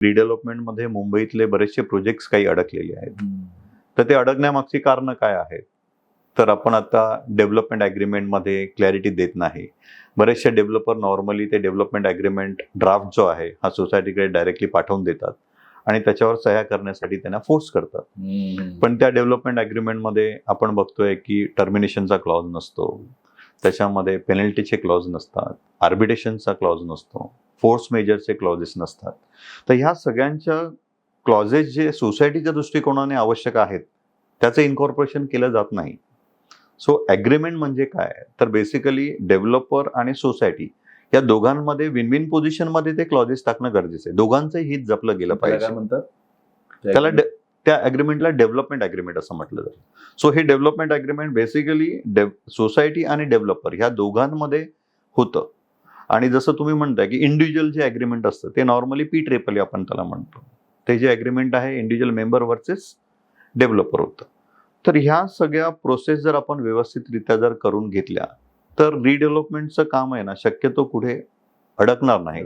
रिडेव्हलपमेंटमध्ये मुंबईतले बरेचसे प्रोजेक्ट्स काही अडकलेले आहेत. तर ते अडकण्यामागची कारणं काय आहेत? तर आपण आता डेव्हलपमेंट ॲग्रीमेंटमध्ये क्लॅरिटी देत नाही. बरेचसे डेव्हलपर नॉर्मली ते डेव्हलपमेंट ॲग्रीमेंट ड्राफ्ट जो आहे हा सोसायटीकडे डायरेक्टली पाठवून देतात आणि त्याच्यावर सह्या करण्यासाठी त्यांना फोर्स करतात. पण त्या डेव्हलपमेंट ॲग्रीमेंटमध्ये आपण बघतोय की टर्मिनेशनचा क्लॉज नसतो. त्याच्यामध्ये पेनल्टीचे क्लॉज नसतात. आर्बिटेशनचा क्लॉज नसतो. फोर्स मेजरचे क्लॉजेस नसतात. तर ह्या सगळ्यांच्या क्लॉजेस जे सोसायटीच्या दृष्टिकोनाने आवश्यक आहेत त्याचं इन्कॉर्पोरेशन केलं जात नाही. सो ॲग्रीमेंट म्हणजे काय? तर बेसिकली डेव्हलपर आणि सोसायटी या दोघांमध्ये विन विन पोझिशनमध्ये ते क्लॉजेस टाकणं गरजेचं आहे. दोघांचंही हित जपलं गेलं पाहिजे. म्हणतात? त्याला त्या अग्रीमेंटला डेव्हलपमेंट अग्रीमेंट असं म्हटलं जातं. सो हे डेव्हलपमेंट अग्रीमेंट बेसिकली सोसायटी आणि डेव्हलपर ह्या दोघांमध्ये होतं. आणि जसं तुम्ही म्हणताय की इंडिव्हिज्युअल जे अग्रीमेंट असतं ते नॉर्मली पी ट्रिपल आपण त्याला म्हणतो. ते जे अग्रीमेंट आहे इंडिव्हिज्युअल मेंबर वर्सेस डेव्हलपर होतं. तर ह्या सगळ्या प्रोसेस जर आपण व्यवस्थितरित्या जर करून घेतल्या तर रिडेव्हलपमेंटचं काम आहे ना शक्यतो कुठे अडकणार नाही.